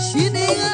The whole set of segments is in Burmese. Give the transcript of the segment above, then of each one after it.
死ねが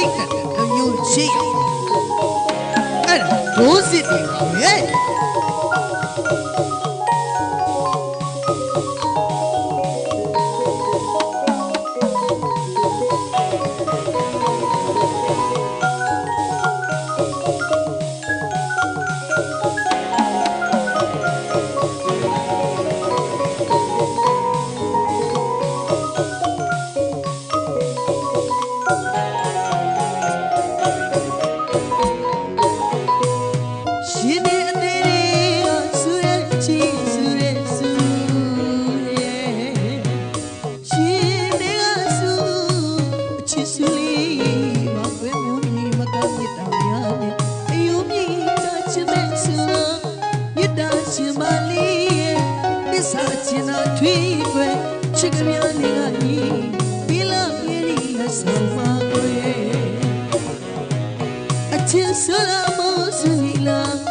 စိတ်ကတည်းကယုံရှိအဲ့ဒါဒိုးစစ်တွေဟဲ့ selama sehilang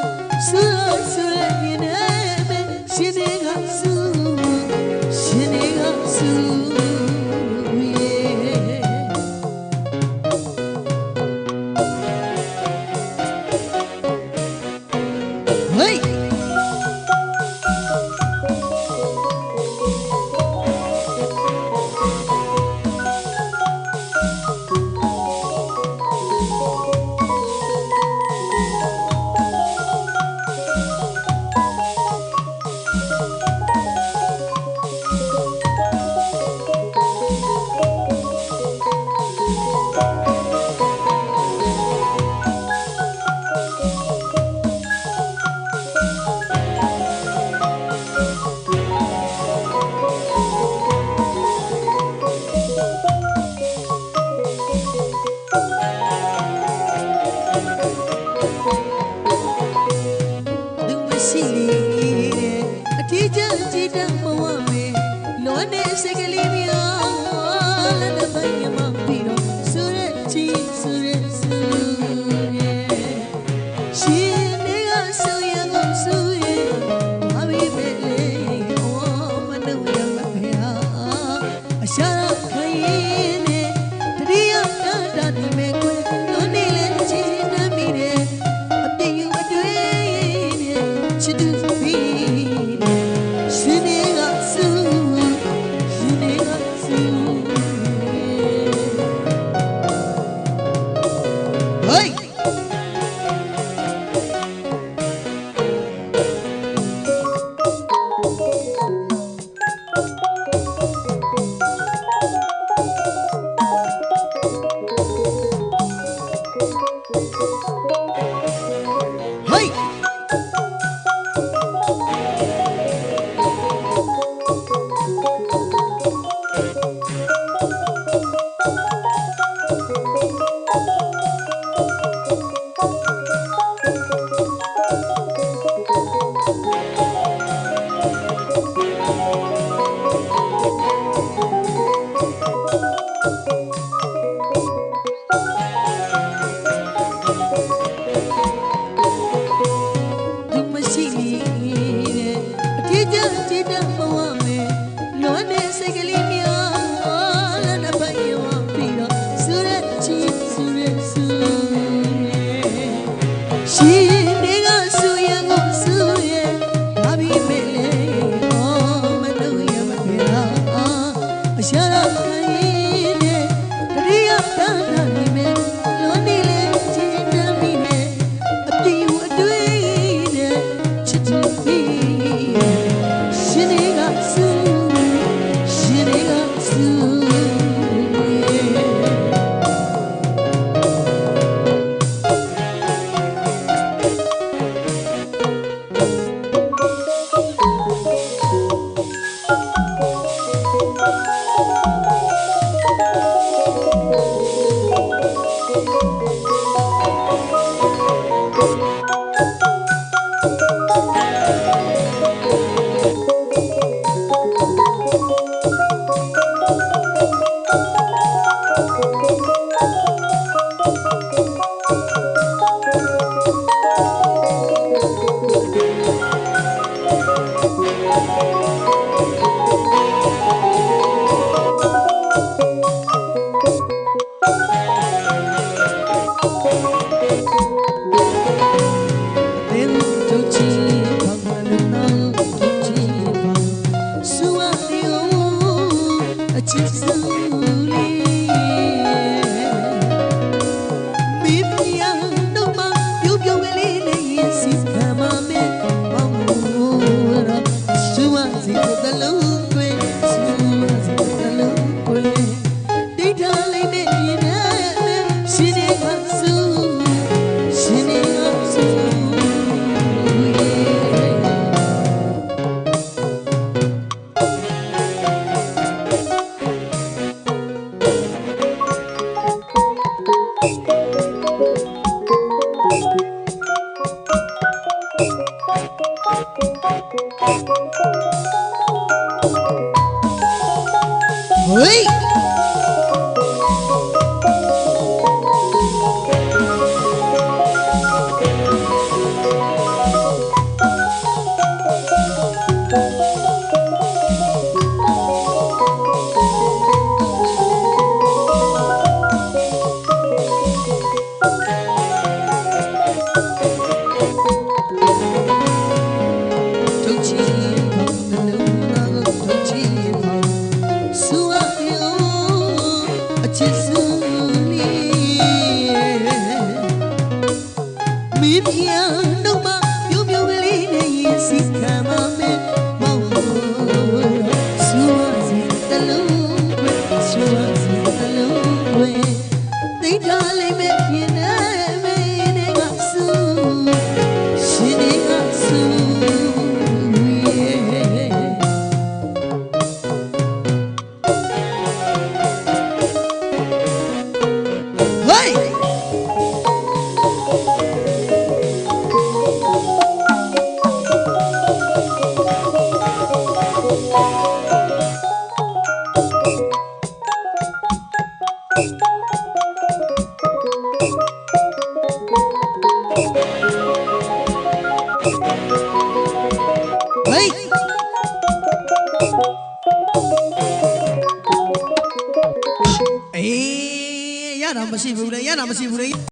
ကြည်ကြကြည်တံဘဝမေလောနဲ့စိတ်ကလေးများလမ်းတစ်ပိုင်းမှာ 记思念思念。Lord. เฮ้ย They darling, me, you know. Hey! Eh, ya nama si budak, ya nama si budak.